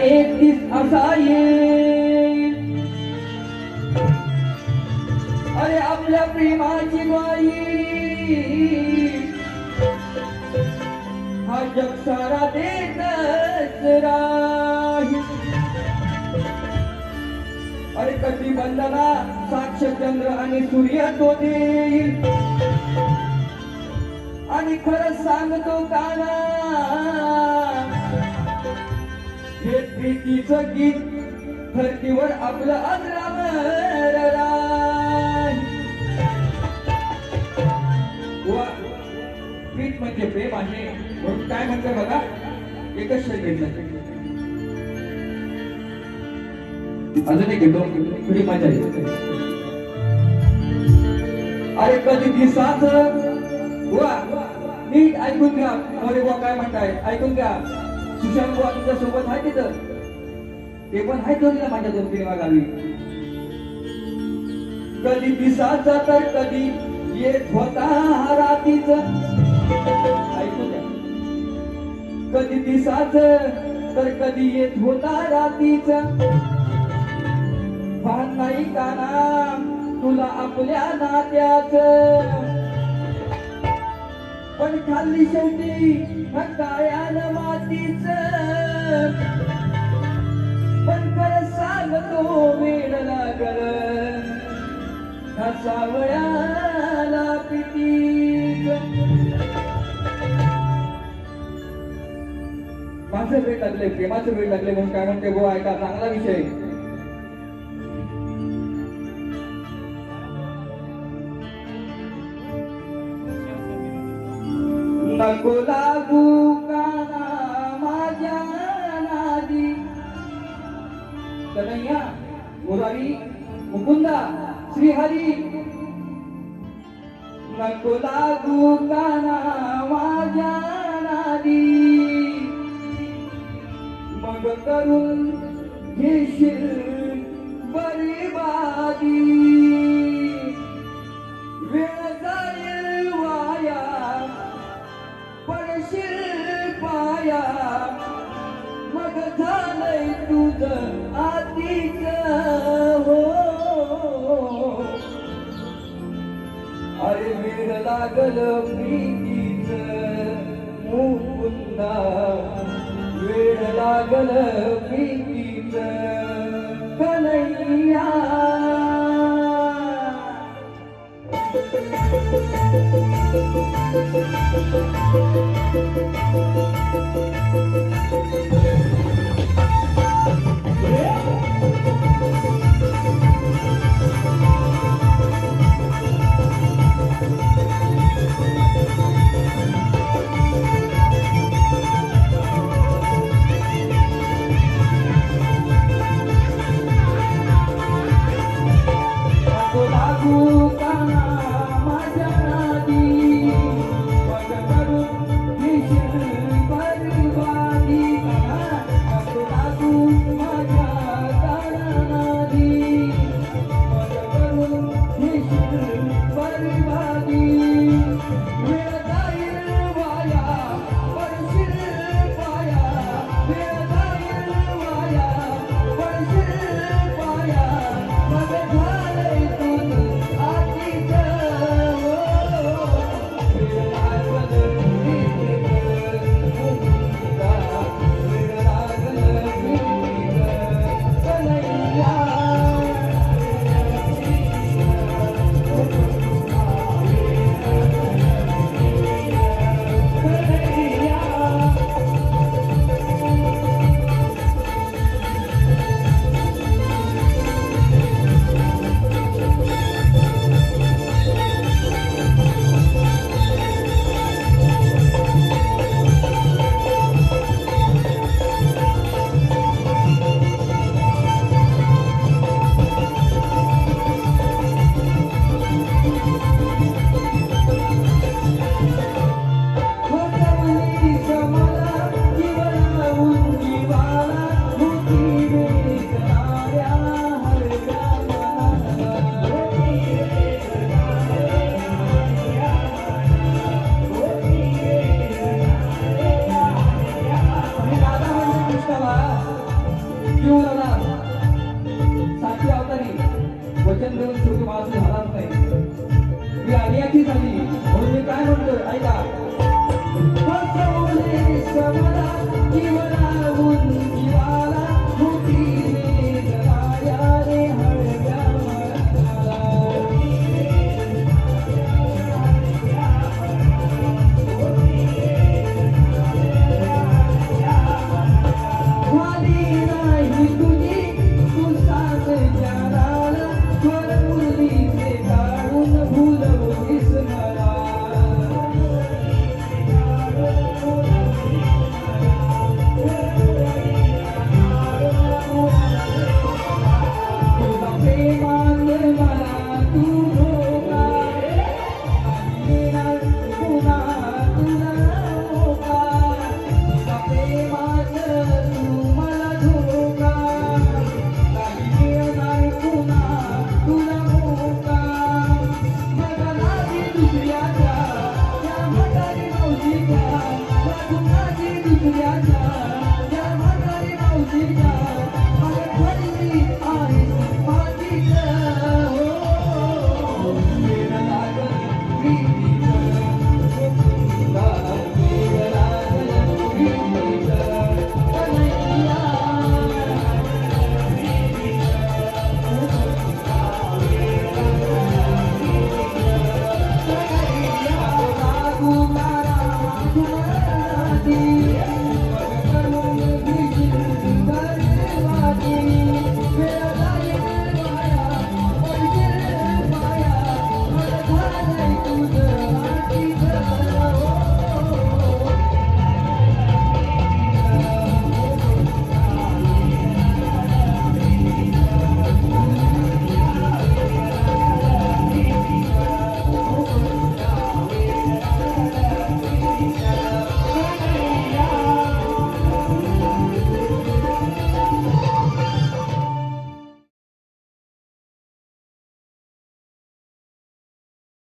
एक एकतीस असा येईल अरे आपल्या प्रेमाची बाई हा जग सारा देतच राहील अरे कधी बंधना साक्ष चंद्र आणि सूर्य तो देईल? आणि खरंच सांगतो काना हे प्रीतीचं गीत धरतीवर आपलं अजरामर राहील. प्रीत म्हणजे प्रेम आहे. म्हणून काय म्हणतं बघा? एकच शरीर अजून एक घेतो थोडी मजा येते अरे कधी दिसाच? वा. नीट ऐकून घ्या. अरे बुवा काय म्हणताय? ऐकून घ्या. सुशांत बुवा तुझ्या सोबत आहे तिथं. ते पण आहे जोडीला माझ्या दोन तीन गावी कधी दिसाचा तर कधी येत होता रातीच ऐकू द्या. कधी दिसाच तर कधी येत होता रातीच भान नाही का काना तुला आपल्या नात्याच. पण खाल्ली शेवटी काळ्यान मातीच. पण खरं सांगतो वेळ लागल. सावळ्याला पितीच माझं वेळ लागले प्रेमाचं वेळ लागले म्हणून काय म्हणते गो ऐका चांगला विषय. नको लागू काना माझ्या नादी. कन्हैया मुरारी मुकुंदा श्रीहरी. नको लागू काना माझ्या नादी. मग करून घेशील बरीबादी वेळ जाईल झालंय हो. अरे वेळ लागल प्रीतीच मुकुंदा. वेळ लागल प्रीतीच कन्हैया.